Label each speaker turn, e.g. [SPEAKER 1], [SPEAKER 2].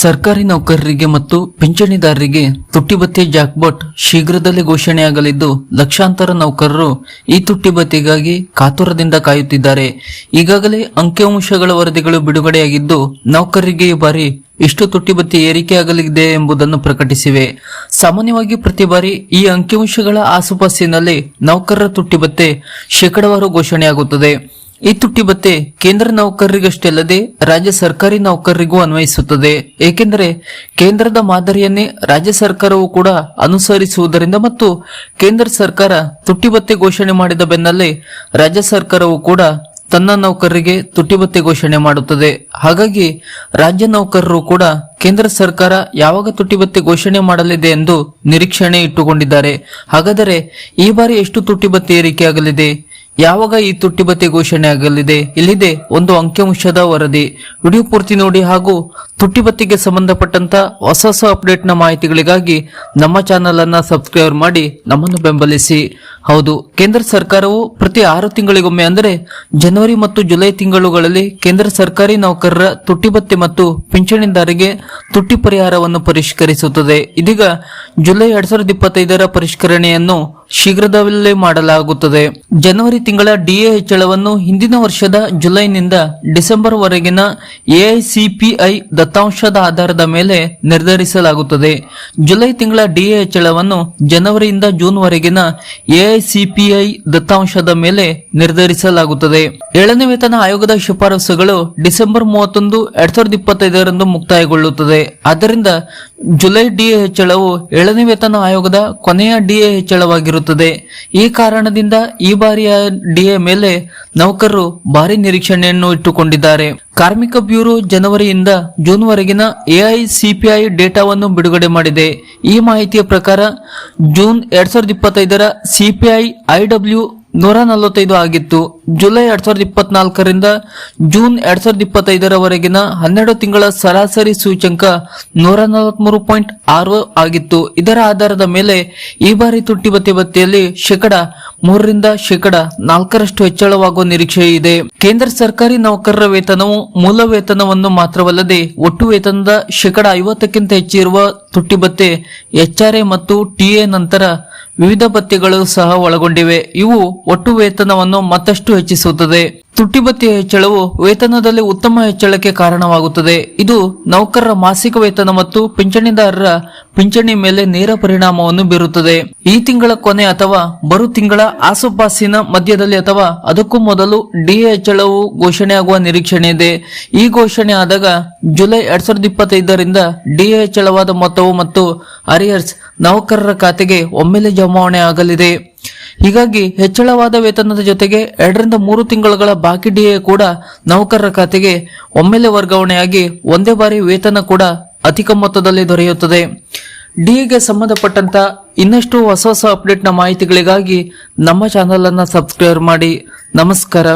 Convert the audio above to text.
[SPEAKER 1] ಸರ್ಕಾರಿ ನೌಕರರಿಗೆ ಮತ್ತು ಪಿಂಚಣಿದಾರರಿಗೆ ತುಟ್ಟಿ ಭತ್ಯೆ ಜಾಕ್ಬಾಟ್ ಶೀಘ್ರದಲ್ಲೇ ಘೋಷಣೆಯಾಗಲಿದ್ದು, ಲಕ್ಷಾಂತರ ನೌಕರರು ಈ ತುಟ್ಟಿಬತ್ತಿಗಾಗಿ ಕಾತುರದಿಂದ ಕಾಯುತ್ತಿದ್ದಾರೆ. ಈಗಾಗಲೇ ಅಂಕಿಅಂಶಗಳ ವರದಿಗಳು ಬಿಡುಗಡೆಯಾಗಿದ್ದು, ನೌಕರರಿಗೆ ಈ ಬಾರಿ ಇಷ್ಟು ತುಟ್ಟಿಬತ್ತಿ ಏರಿಕೆಯಾಗಲಿದೆ ಎಂಬುದನ್ನು ಪ್ರಕಟಿಸಿವೆ. ಸಾಮಾನ್ಯವಾಗಿ ಪ್ರತಿ ಬಾರಿ ಈ ಅಂಕಿಅಂಶಗಳ ಆಸುಪಾಸಿನಲ್ಲಿ ನೌಕರರ ತುಟ್ಟಿ ಭತ್ಯೆ ಶೇಕಡವಾರು ಘೋಷಣೆಯಾಗುತ್ತದೆ. ಈ ತುಟ್ಟಿ ಭತ್ತೆ ಕೇಂದ್ರ ನೌಕರರಿಗಷ್ಟೇ ಅಲ್ಲದೆ ರಾಜ್ಯ ಸರ್ಕಾರಿ ನೌಕರರಿಗೂ ಅನ್ವಯಿಸುತ್ತದೆ. ಏಕೆಂದರೆ ಕೇಂದ್ರದ ಮಾದರಿಯನ್ನೇ ರಾಜ್ಯ ಸರ್ಕಾರವು ಕೂಡ ಅನುಸರಿಸುವುದರಿಂದ ಮತ್ತು ಕೇಂದ್ರ ಸರ್ಕಾರ ತುಟ್ಟಿ ಭತ್ಯೆ ಘೋಷಣೆ ಮಾಡಿದ ಬೆನ್ನಲ್ಲೇ ರಾಜ್ಯ ಸರ್ಕಾರವು ಕೂಡ ತನ್ನ ನೌಕರರಿಗೆ ತುಟ್ಟಿ ಭತ್ಯೆ ಘೋಷಣೆ ಮಾಡುತ್ತದೆ. ಹಾಗಾಗಿ ರಾಜ್ಯ ನೌಕರರು ಕೂಡ ಕೇಂದ್ರ ಸರ್ಕಾರ ಯಾವಾಗ ತುಟ್ಟಿ ಭತ್ಯೆ ಘೋಷಣೆ ಮಾಡಲಿದೆ ಎಂದು ನಿರೀಕ್ಷಣೆ ಇಟ್ಟುಕೊಂಡಿದ್ದಾರೆ. ಹಾಗಾದರೆ ಈ ಬಾರಿ ಎಷ್ಟು ತುಟ್ಟಿ ಭತ್ಯೆ ಏರಿಕೆಯಾಗಲಿದೆ? ಯಾವಾಗ ಈ ತುಟ್ಟಿ ಭತ್ಯೆ ಘೋಷಣೆ ಆಗಲಿದೆ? ಇಲ್ಲಿದೆ ಒಂದು ಅಂಕಿಅಂಶದ ವರದಿ. ವಿಡಿಯೋ ಪೂರ್ತಿ ನೋಡಿ ಹಾಗೂ ತುಟ್ಟಿ ಭತ್ಯೆಗೆ ಸಂಬಂಧಪಟ್ಟಂತ ಹೊಸ ಹೊಸ ಅಪ್ಡೇಟ್ನ ಮಾಹಿತಿಗಳಿಗಾಗಿ ನಮ್ಮ ಚಾನೆಲ್ ಅನ್ನ ಸಬ್ಸ್ಕ್ರೈಬ್ ಮಾಡಿ ನಮ್ಮನ್ನು ಬೆಂಬಲಿಸಿ. ಹೌದು, ಕೇಂದ್ರ ಸರ್ಕಾರವು ಪ್ರತಿ ಆರು ತಿಂಗಳಿಗೊಮ್ಮೆ ಅಂದರೆ ಜನವರಿ ಮತ್ತು ಜುಲೈ ತಿಂಗಳುಗಳಲ್ಲಿ ಕೇಂದ್ರ ಸರ್ಕಾರಿ ನೌಕರರ ತುಟ್ಟಿ ಭತ್ಯೆ ಮತ್ತು ಪಿಂಚಣಿದಾರರಿಗೆ ತುಟ್ಟಿ ಪರಿಹಾರವನ್ನು ಪರಿಷ್ಕರಿಸುತ್ತದೆ. ಇದೀಗ ಜುಲೈ ಎರಡ್ ಸಾವಿರದ ಇಪ್ಪತ್ತೈದರ ಪರಿಷ್ಕರಣೆಯನ್ನು ಶೀಘ್ರದಲ್ಲೇ ಮಾಡಲಾಗುತ್ತದೆ. ಜನವರಿ ತಿಂಗಳ ಡಿಎ ಹೆಚ್ಚಳವನ್ನು ಹಿಂದಿನ ವರ್ಷದ ಜುಲೈನಿಂದ ಡಿಸೆಂಬರ್ ವರೆಗಿನ ಎಐಸಿಪಿಐ ದತ್ತಾಂಶದ ಆಧಾರದ ಮೇಲೆ ನಿರ್ಧರಿಸಲಾಗುತ್ತದೆ. ಜುಲೈ ತಿಂಗಳ ಡಿಎ ಹೆಚ್ಚಳವನ್ನು ಜನವರಿಯಿಂದ ಜೂನ್ ವರೆಗಿನ ಎಐಸಿಪಿಐ ದತ್ತಾಂಶದ ಮೇಲೆ ನಿರ್ಧರಿಸಲಾಗುತ್ತದೆ. ಏಳನೇ ವೇತನ ಆಯೋಗದ ಶಿಫಾರಸುಗಳು ಡಿಸೆಂಬರ್ ಮೂವತ್ತೊಂದು, ಎರಡ್ ಸಾವಿರದ ಇಪ್ಪತ್ತೈದರಂದು ಮುಕ್ತಾಯಗೊಳ್ಳುತ್ತದೆ. ಆದ್ದರಿಂದ ಜುಲೈ ಡಿಎ ಹೆಚ್ಚಳವು ಏಳನೇ ವೇತನ ಆಯೋಗದ ಕೊನೆಯ ಡಿಎ ಹೆಚ್ಚಳವಾಗಿರುತ್ತದೆ ಈ ಕಾರಣದಿಂದ ಈ ಬಾರಿಯ ಡಿಎ ಮೇಲೆ ನೌಕರರು ಭಾರಿ ನಿರೀಕ್ಷಣೆಯನ್ನು ಇಟ್ಟುಕೊಂಡಿದ್ದಾರೆ. ಕಾರ್ಮಿಕ ಬ್ಯೂರೋ ಜನವರಿಯಿಂದ ಜೂನ್ ವರೆಗಿನ ಎಐಸಿಪಿಐ ಡೇಟಾವನ್ನು ಬಿಡುಗಡೆ ಮಾಡಿದೆ. ಈ ಮಾಹಿತಿಯ ಪ್ರಕಾರ ಜೂನ್ ಎರಡ್ ಸಾವಿರದ ಇಪ್ಪತ್ತೈದರ ಸಿಪಿಐ ಐಡಬ್ಲ್ಯೂ ನೂರ ನಲವತ್ತೈದು ಆಗಿತ್ತು. ಜುಲೈ ಎರಡ್ ಸಾವಿರದ ಇಪ್ಪತ್ನಾಲ್ಕರಿಂದ ಜೂನ್ ಎರಡ್ ಸಾವಿರದ ಇಪ್ಪತ್ತೈದರವರೆಗಿನ ಹನ್ನೆರಡು ತಿಂಗಳ ಸರಾಸರಿ ಸೂಚ್ಯಂಕ ನೂರ ನಲವತ್ಮೂರು ಪಾಯಿಂಟ್ ಆರು ಆಗಿತ್ತು. ಇದರ ಆಧಾರದ ಮೇಲೆ ಈ ಬಾರಿ ತುಟ್ಟಿ ಭತ್ಯೆ ಭತ್ಯೆಯಲ್ಲಿ ಶೇಕಡ ಮೂರರಿಂದ ಶೇಕಡ ನಾಲ್ಕರಷ್ಟು ಹೆಚ್ಚಳವಾಗುವ ನಿರೀಕ್ಷೆ ಇದೆ. ಕೇಂದ್ರ ಸರ್ಕಾರಿ ನೌಕರರ ವೇತನವು ಮೂಲ ವೇತನವನ್ನು ಮಾತ್ರವಲ್ಲದೆ ಒಟ್ಟು ವೇತನದ ಶೇಕಡ ಐವತ್ತಕ್ಕಿಂತ ಹೆಚ್ಚಿರುವ ತುಟ್ಟಿ ಭತ್ಯೆ ಎಚ್ಆರ್ಎ ಮತ್ತು ಟಿಎ ನಂತರ ವಿವಿಧ ಭತ್ಯೆಗಳು ಸಹ ಒಳಗೊಂಡಿವೆ. ಇವು ಒಟ್ಟು ವೇತನವನ್ನು ಮತ್ತಷ್ಟು ಹೆಚ್ಚಿಸುತ್ತದೆ. ತುಟ್ಟಿ ಭತ್ಯೆ ಹೆಚ್ಚಳವು ವೇತನದಲ್ಲಿ ಉತ್ತಮ ಹೆಚ್ಚಳಕ್ಕೆ ಕಾರಣವಾಗುತ್ತದೆ. ಇದು ನೌಕರರ ಮಾಸಿಕ ವೇತನ ಮತ್ತು ಪಿಂಚಣಿದಾರರ ಪಿಂಚಣಿ ಮೇಲೆ ನೇರ ಪರಿಣಾಮವನ್ನು ಬೀರುತ್ತದೆ. ಈ ತಿಂಗಳ ಕೊನೆ ಅಥವಾ ಬರು ತಿಂಗಳ ಆಸುಪಾಸಿನ ಮಧ್ಯದಲ್ಲಿ ಅಥವಾ ಅದಕ್ಕೂ ಮೊದಲು ಡಿಎ ಹೆಚ್ಚಳವು ಘೋಷಣೆಯಾಗುವ ನಿರೀಕ್ಷಣೆ ಇದೆ. ಈ ಘೋಷಣೆ ಆದಾಗ ಜುಲೈ ಎರಡ್ ಸಾವಿರದ ಇಪ್ಪತ್ತೈದರಿಂದ ಡಿಎ ಹೆಚ್ಚಳವಾದ ಮೊತ್ತವು ಮತ್ತು ಅರಿಯರ್ಸ್ ನೌಕರರ ಖಾತೆಗೆ ಒಮ್ಮೆಲೆ ಜಮಾವಣೆ ಆಗಲಿದೆ ಹೀಗಾಗಿ ಹೆಚ್ಚಳವಾದ ವೇತನದ ಜೊತೆಗೆ ಎರಡರಿಂದ ಮೂರು ತಿಂಗಳುಗಳ ಬಾಕಿ ಡಿಎ ಕೂಡ ನೌಕರರ ಖಾತೆಗೆ ಒಮ್ಮೆಲೆ ವರ್ಗಾವಣೆಯಾಗಿ ಒಂದೇ ಬಾರಿ ವೇತನ ಕೂಡ ಅಧಿಕ ಮೊತ್ತದಲ್ಲಿ ದೊರೆಯುತ್ತದೆ. ಡಿಎಗೆ ಸಂಬಂಧಪಟ್ಟಂತ ಇನ್ನಷ್ಟು ಹೊಸ ಹೊಸ ಅಪ್ಡೇಟ್ನ ಮಾಹಿತಿಗಳಿಗಾಗಿ ನಮ್ಮ ಚಾನೆಲ್ ಅನ್ನ ಸಬ್ಸ್ಕ್ರೈಬ್ ಮಾಡಿ. ನಮಸ್ಕಾರ.